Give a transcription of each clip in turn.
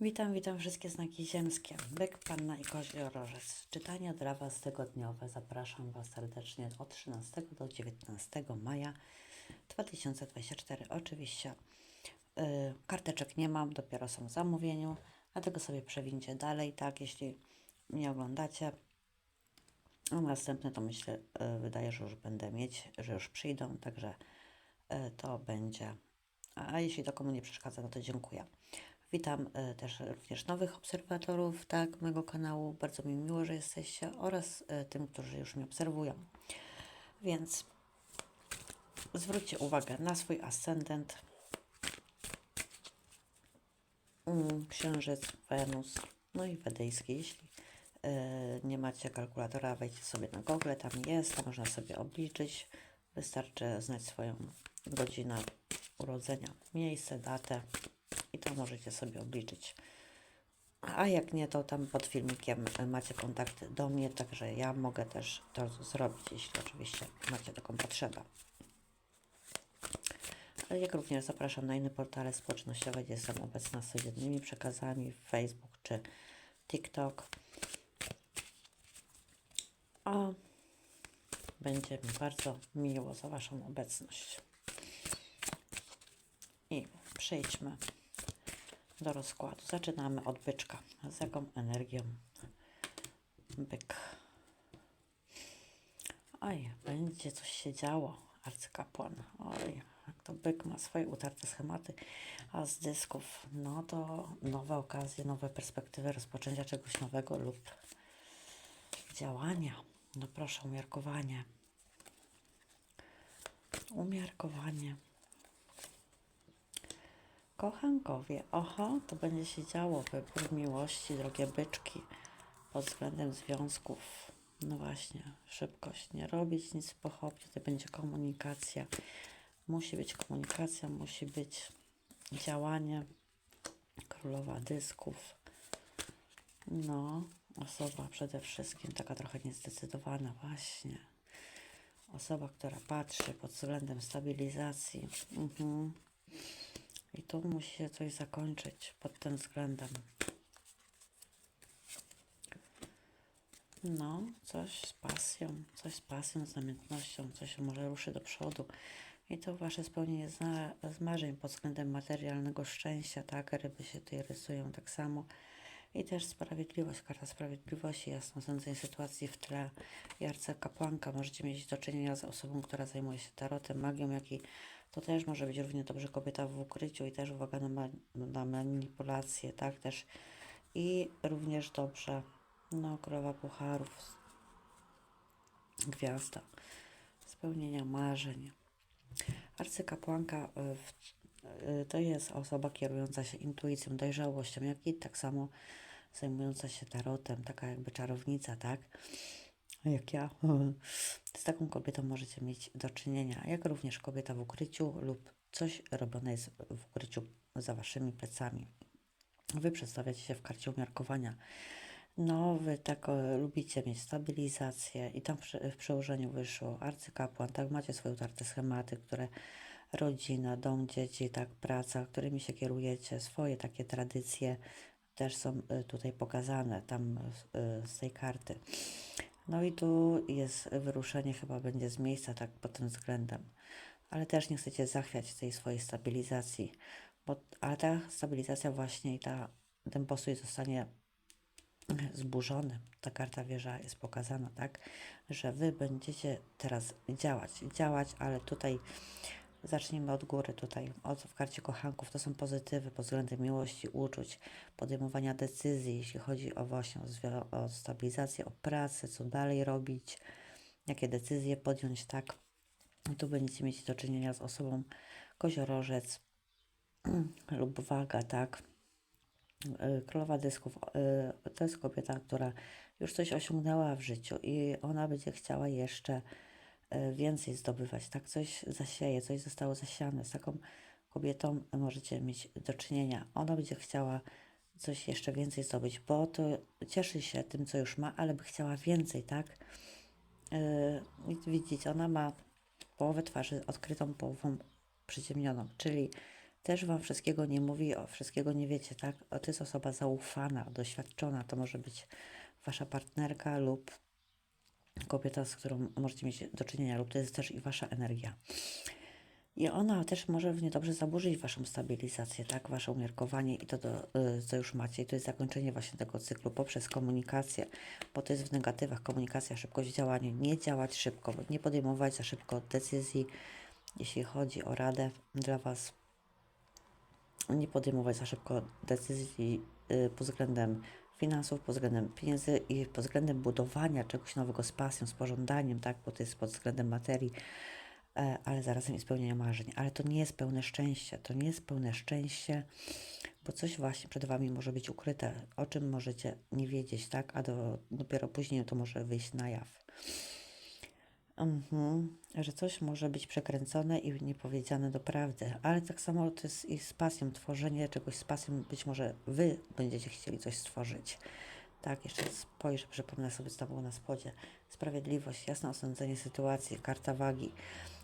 Witam, witam wszystkie znaki ziemskie. Byk, Panna i Koziorożec. Czytanie dla Was tygodniowe. Zapraszam Was serdecznie od 13 do 19 maja 2024. Oczywiście y, karteczek nie mam, dopiero są w zamówieniu, dlatego sobie przewincie dalej, tak, jeśli nie oglądacie. A następne to myślę, y, wydaje, że już będę mieć, że już przyjdą, także y, to będzie. A jeśli to komu nie przeszkadza, no to dziękuję. Witam e, też również nowych obserwatorów tak, mojego kanału. Bardzo mi miło, że jesteście oraz e, tym, którzy już mnie obserwują. Więc zwróćcie uwagę na swój ascendent, mm, księżyc, Wenus, no i wedyjski. Jeśli e, nie macie kalkulatora, wejdźcie sobie na Google, tam jest, tam można sobie obliczyć. Wystarczy znać swoją godzinę urodzenia, miejsce, datę i to możecie sobie obliczyć. A jak nie, to tam pod filmikiem macie kontakt do mnie, także ja mogę też to zrobić, jeśli oczywiście macie taką potrzebę. Ale jak również zapraszam na inne portale społecznościowe, gdzie jestem obecna z codziennymi przekazami, Facebook czy TikTok. A będzie mi bardzo miło za Waszą obecność. I przejdźmy do rozkładu. Zaczynamy od byczka. Z jaką energią byk? Oj, będzie coś się działo, arcykapłan. Oj, jak to byk ma swoje utarte schematy, a z dysków, no to nowe okazje, nowe perspektywy rozpoczęcia czegoś nowego lub działania. No proszę, umiarkowanie. Umiarkowanie. Kochankowie, oho, to będzie się działo wybór miłości, drogie byczki, pod względem związków. No właśnie, szybkość, nie robić nic po hopie, to będzie komunikacja. Musi być komunikacja, musi być działanie. Królowa dysków. No, osoba przede wszystkim taka trochę niezdecydowana, właśnie. Osoba, która patrzy pod względem stabilizacji. Mhm. I tu musi się coś zakończyć pod tym względem. No, coś z pasją, coś z pasją, z namiętnością, coś może ruszy do przodu. I to wasze spełnienie z marzeń pod względem materialnego szczęścia, tak? Ryby się tutaj rysują tak samo. I też sprawiedliwość, karta sprawiedliwości, jasno sądzeń sytuacji w tle. Jarce kapłanka, możecie mieć do czynienia z osobą, która zajmuje się tarotem, magią, jak i to też może być równie dobrze kobieta w ukryciu i też uwaga na, ma na manipulacje, tak też. I również dobrze, no, królowa pucharów, gwiazda, spełnienia marzeń. Arcykapłanka y, y, to jest osoba kierująca się intuicją, dojrzałością, jak i tak samo zajmująca się tarotem, taka jakby czarownica, tak? Jak ja. Z taką kobietą możecie mieć do czynienia, jak również kobieta w ukryciu lub coś robione jest w ukryciu za waszymi plecami. Wy przedstawiacie się w karcie umiarkowania. No, wy tak o, lubicie mieć stabilizację i tam przy, w przełożeniu wyszło arcykapłan, tak, macie swoje utarte schematy, które rodzina, dom, dzieci, tak, praca, którymi się kierujecie, swoje takie tradycje też są y, tutaj pokazane tam y, z tej karty. No i tu jest wyruszenie, chyba będzie z miejsca, tak pod tym względem. Ale też nie chcecie zachwiać tej swojej stabilizacji, bo, ale ta stabilizacja właśnie i ta, ten postój zostanie zburzony. Ta karta wieża jest pokazana, tak, że wy będziecie teraz działać, działać, ale tutaj zacznijmy od góry, tutaj od, w karcie kochanków to są pozytywy pod względem miłości, uczuć, podejmowania decyzji, jeśli chodzi o właśnie o, o stabilizację, o pracę, co dalej robić, jakie decyzje podjąć, tak. I tu będziecie mieć do czynienia z osobą koziorożec lub waga, tak Y, królowa dysków y, to jest kobieta, która już coś osiągnęła w życiu i ona będzie chciała jeszcze więcej zdobywać, tak coś zasieje, coś zostało zasiane. Z taką kobietą możecie mieć do czynienia. Ona będzie chciała coś jeszcze więcej zdobyć, bo to cieszy się tym, co już ma, ale by chciała więcej, tak? Widzicie, ona ma połowę twarzy odkrytą, połową przyciemnioną, czyli też Wam wszystkiego nie mówi, o wszystkiego nie wiecie, tak? To jest osoba zaufana, doświadczona, to może być Wasza partnerka lub kobieta, z którą możecie mieć do czynienia, lub to jest też i Wasza energia. I ona też może w niedobrze zaburzyć Waszą stabilizację, tak? Wasze umiarkowanie i to, do, y, co już macie. I to jest zakończenie właśnie tego cyklu poprzez komunikację, bo to jest w negatywach komunikacja, szybkość w działaniu. Nie działać szybko, nie podejmować za szybko decyzji, jeśli chodzi o radę dla Was. Nie podejmować za szybko decyzji y, pod względem finansów, pod względem pieniędzy i pod względem budowania czegoś nowego z pasją, z pożądaniem, tak? Bo to jest pod względem materii e, ale zarazem i spełnienia marzeń. Ale to nie jest pełne szczęście. To nie jest pełne szczęście, bo coś właśnie przed Wami może być ukryte, o czym możecie nie wiedzieć, tak? A do, dopiero później to może wyjść na jaw. Mhm, że coś może być przekręcone i niepowiedziane do prawdy, ale tak samo to jest i z pasją, tworzenie czegoś z pasją, być może Wy będziecie chcieli coś stworzyć. Tak, jeszcze spojrzę, przypomnę sobie, co było na spodzie. Sprawiedliwość, jasne osądzenie sytuacji, karta wagi.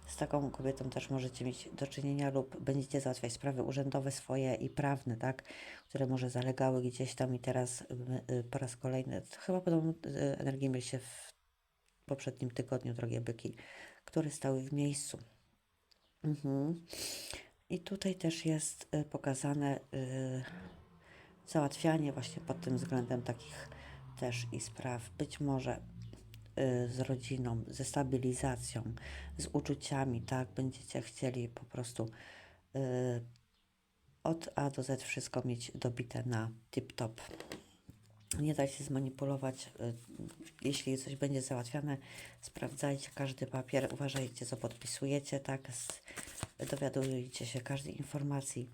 Z taką kobietą też możecie mieć do czynienia lub będziecie załatwiać sprawy urzędowe swoje i prawne, tak, które może zalegały gdzieś tam i teraz y, po raz kolejny, chyba podobną y, energię mieliście w poprzednim tygodniu, drogie byki, które stały w miejscu. Mhm. I tutaj też jest y, pokazane y, załatwianie właśnie pod tym względem takich też i spraw. Być może y, z rodziną, ze stabilizacją, z uczuciami, tak? Będziecie chcieli po prostu y, od A do Z wszystko mieć dobite na tip-top. Nie daj się zmanipulować. y, Jeśli coś będzie załatwiane, sprawdzajcie każdy papier, uważajcie, co podpisujecie, tak? Dowiadujcie się każdej informacji,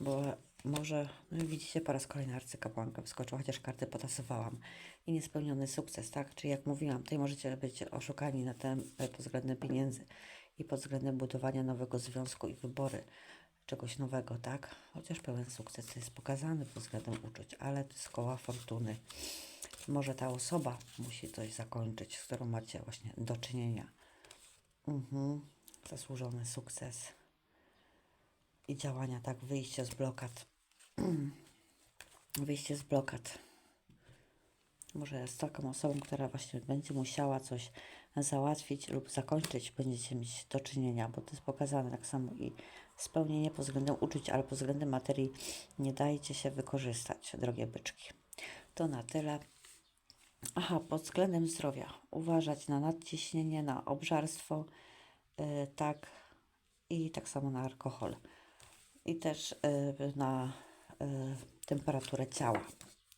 bo może, no widzicie, po raz kolejny arcykapłanka wyskoczyła, chociaż karty potasowałam. I niespełniony sukces, tak? Czyli jak mówiłam, tutaj możecie być oszukani na ten pod względem pieniędzy i pod względem budowania nowego związku i wybory czegoś nowego, tak? Chociaż pełen sukces jest pokazany pod względem uczuć, ale to jest koła fortuny. Może ta osoba musi coś zakończyć, z którą macie właśnie do czynienia. Mhm. Zasłużony sukces i działania, tak? Wyjście z blokad. Wyjście z blokad. Może z taką osobą, która właśnie będzie musiała coś załatwić lub zakończyć, będziecie mieć do czynienia, bo to jest pokazane tak samo i spełnienie pod względem uczuć, ale pod względem materii nie dajcie się wykorzystać, drogie byczki. To na tyle. Aha, pod względem zdrowia uważać na nadciśnienie, na obżarstwo, yy, tak i tak samo na alkohol i też yy, na yy, temperaturę ciała,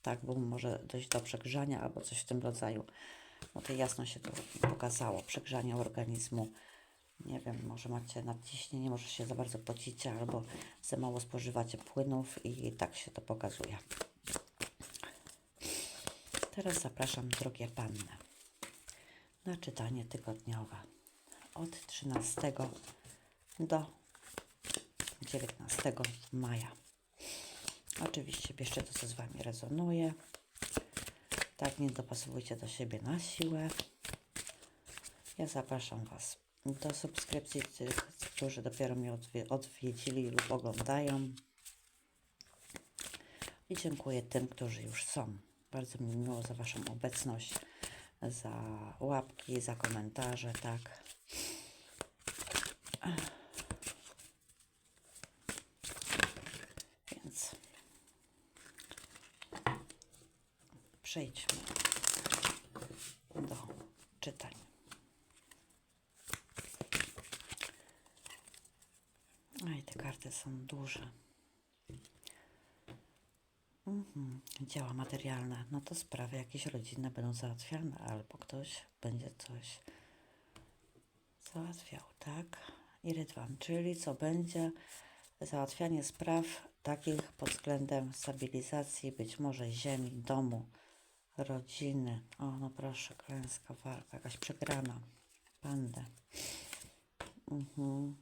tak, bo może dojść do przegrzania albo coś w tym rodzaju. No to jasno się to pokazało, przegrzanie organizmu. Nie wiem, może macie nadciśnienie, może się za bardzo pocicie albo za mało spożywacie płynów i tak się to pokazuje. Teraz zapraszam drogie panny na czytanie tygodniowe od 13 do 19 maja. Oczywiście bierzcie to, co z Wami rezonuje. Tak, nie dopasowujcie do siebie na siłę. Ja zapraszam Was do subskrypcji tych, którzy dopiero mnie odwie- odwiedzili lub oglądają. I dziękuję tym, którzy już są. Bardzo mi miło za Waszą obecność, za łapki, za komentarze, tak. Więc przejdźmy do czytań. Oj, te karty duże. Mhm. Dzieła materialne, no to sprawy jakieś rodzinne będą załatwiane, albo ktoś będzie coś załatwiał, tak? I rydwan, czyli co będzie załatwianie spraw takich pod względem stabilizacji, być może ziemi, domu, rodziny. O, no proszę, klęska, walka, jakaś przegrana, pandę. Mhm.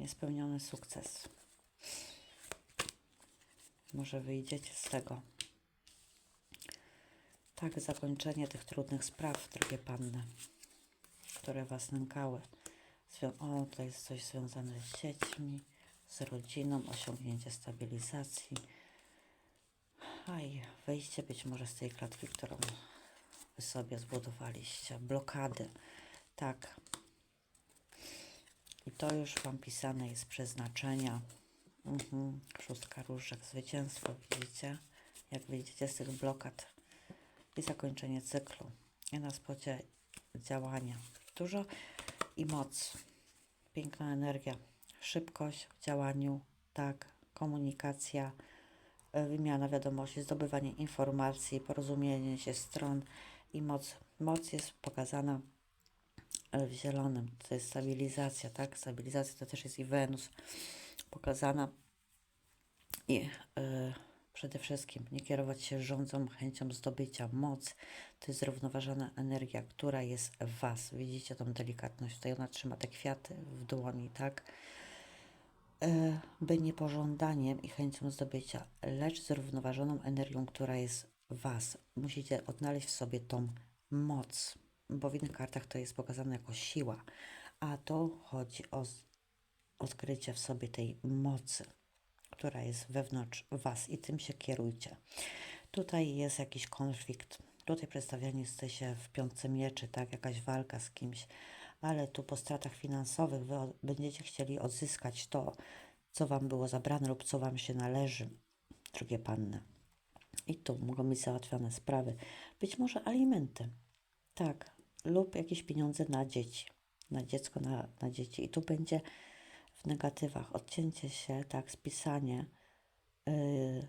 Niespełniony sukces. Może wyjdziecie z tego. Tak, zakończenie tych trudnych spraw, drogie panny, które was nękały. O, to jest coś związane z dziećmi, z rodziną, osiągnięcie stabilizacji, a i wyjście być może z tej klatki, którą wy sobie zbudowaliście, blokady, tak. I to już Wam pisane jest przeznaczenia. Mhm. Szóstka różek, zwycięstwo, widzicie? Jak wyjdziecie z tych blokad i zakończenie cyklu. I na spocie działania. Dużo i moc. Piękna energia. Szybkość w działaniu, tak. Komunikacja, e, wymiana wiadomości, zdobywanie informacji, porozumienie się stron i moc. Moc jest pokazana w zielonym. To jest stabilizacja, tak? Stabilizacja to też jest i Wenus pokazana. I e, przede wszystkim nie kierować się rządzą, chęcią zdobycia. Moc to jest zrównoważona energia, która jest w Was. Widzicie tą delikatność? Tutaj ona trzyma te kwiaty w dłoni, tak? E, by nie pożądaniem i chęcią zdobycia, lecz zrównoważoną energią, która jest w Was. Musicie odnaleźć w sobie tą moc, bo w innych kartach to jest pokazane jako siła, a to chodzi o odkrycie w sobie tej mocy, która jest wewnątrz Was i tym się kierujcie. Tutaj jest jakiś konflikt, tutaj przedstawiani jesteście w piątce mieczy, tak, jakaś walka z kimś, ale tu po stratach finansowych wy będziecie chcieli odzyskać to, co Wam było zabrane lub co Wam się należy, drugie panny. I tu mogą być załatwione sprawy, być może alimenty, tak, lub jakieś pieniądze na dzieci, na dziecko, na, na dzieci. I tu będzie w negatywach odcięcie się, tak, spisanie. Yy,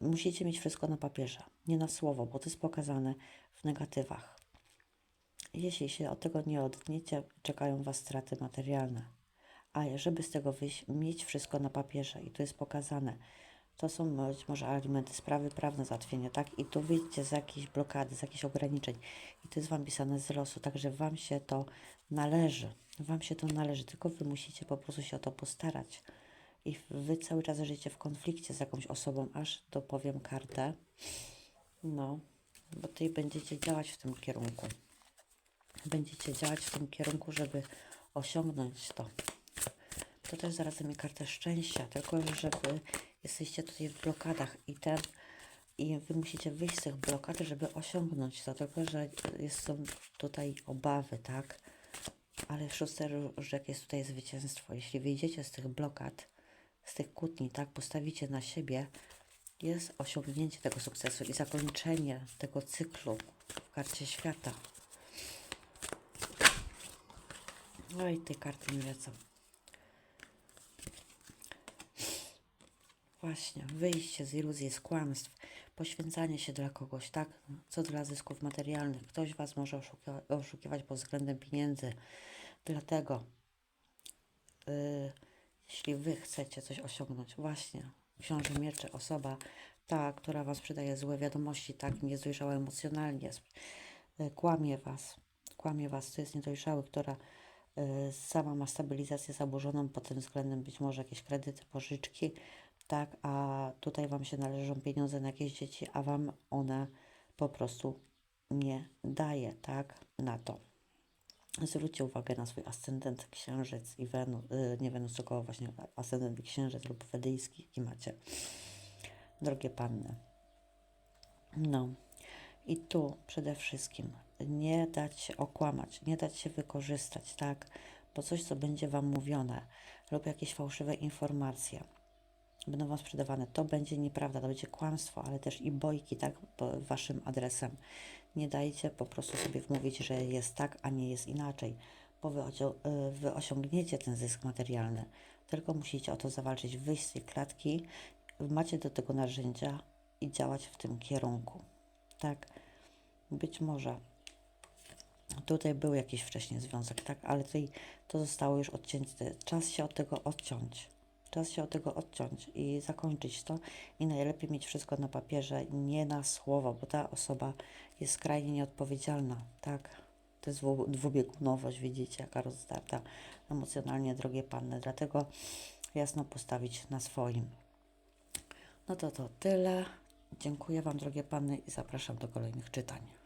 musicie mieć wszystko na papierze, nie na słowo, bo to jest pokazane w negatywach. Jeśli się od tego nie odetniecie, czekają Was straty materialne. A żeby z tego wyjść, mieć wszystko na papierze i tu jest pokazane. To są być może alimenty, sprawy prawne, załatwienia, tak? I tu wyjdziecie z jakiejś blokady, z jakichś ograniczeń. I to jest Wam pisane z losu, także Wam się to należy. Wam się to należy, tylko Wy musicie po prostu się o to postarać. I Wy cały czas żyjecie w konflikcie z jakąś osobą, aż dopowiem kartę. No, bo Ty będziecie działać w tym kierunku. Będziecie działać w tym kierunku, żeby osiągnąć to. To też zarazem mi kartę szczęścia, tylko że wy jesteście tutaj w blokadach i ten i wy musicie wyjść z tych blokad, żeby osiągnąć to, tylko że jest, są tutaj obawy, tak? Ale w szóstej różek jest tutaj zwycięstwo. Jeśli wyjdziecie z tych blokad, z tych kłótni, tak, postawicie na siebie, jest osiągnięcie tego sukcesu i zakończenie tego cyklu w karcie świata. No i tej karty nie lecą. Właśnie, wyjście z iluzji, z kłamstw, poświęcanie się dla kogoś, tak? Co dla zysków materialnych. Ktoś Was może oszuka- oszukiwać pod względem pieniędzy. Dlatego, yy, jeśli Wy chcecie coś osiągnąć, właśnie, książę mieczy, osoba, ta, która Wam sprzedaje złe wiadomości, tak, niedojrzała emocjonalnie, yy, kłamie Was, kłamie Was, to jest niedojrzały, która y, sama ma stabilizację zaburzoną pod tym względem, być może jakieś kredyty, pożyczki, tak, a tutaj Wam się należą pieniądze na jakieś dzieci, a Wam one po prostu nie daje, tak, na to. Zwróćcie uwagę na swój ascendent, księżyc i Wenus, y, nie Wenus, tylko właśnie ascendent księżyc lub wedyjski, jaki macie. Drogie panny. No. I tu przede wszystkim nie dać się okłamać, nie dać się wykorzystać, tak? Bo coś, co będzie Wam mówione lub jakieś fałszywe informacje będą Wam sprzedawane, to będzie nieprawda, to będzie kłamstwo, ale też i bojki, tak? Waszym adresem. Nie dajcie po prostu sobie wmówić, że jest tak, a nie jest inaczej, bo wy, y, wy osiągniecie ten zysk materialny. Tylko musicie o to zawalczyć, wyjść z tej klatki, macie do tego narzędzia i działać w tym kierunku. Tak, być może tutaj był jakiś wcześniej związek, tak, ale tutaj to zostało już odcięte. Czas się od tego odciąć. Czas się od tego odciąć i zakończyć to. I najlepiej mieć wszystko na papierze, nie na słowo, bo ta osoba jest skrajnie nieodpowiedzialna, tak. To jest dwu- dwubiegunowość, widzicie, jaka rozdarta emocjonalnie, drogie panny. Dlatego jasno postawić na swoim. No to to tyle. Dziękuję Wam, drogie panny, i zapraszam do kolejnych czytań.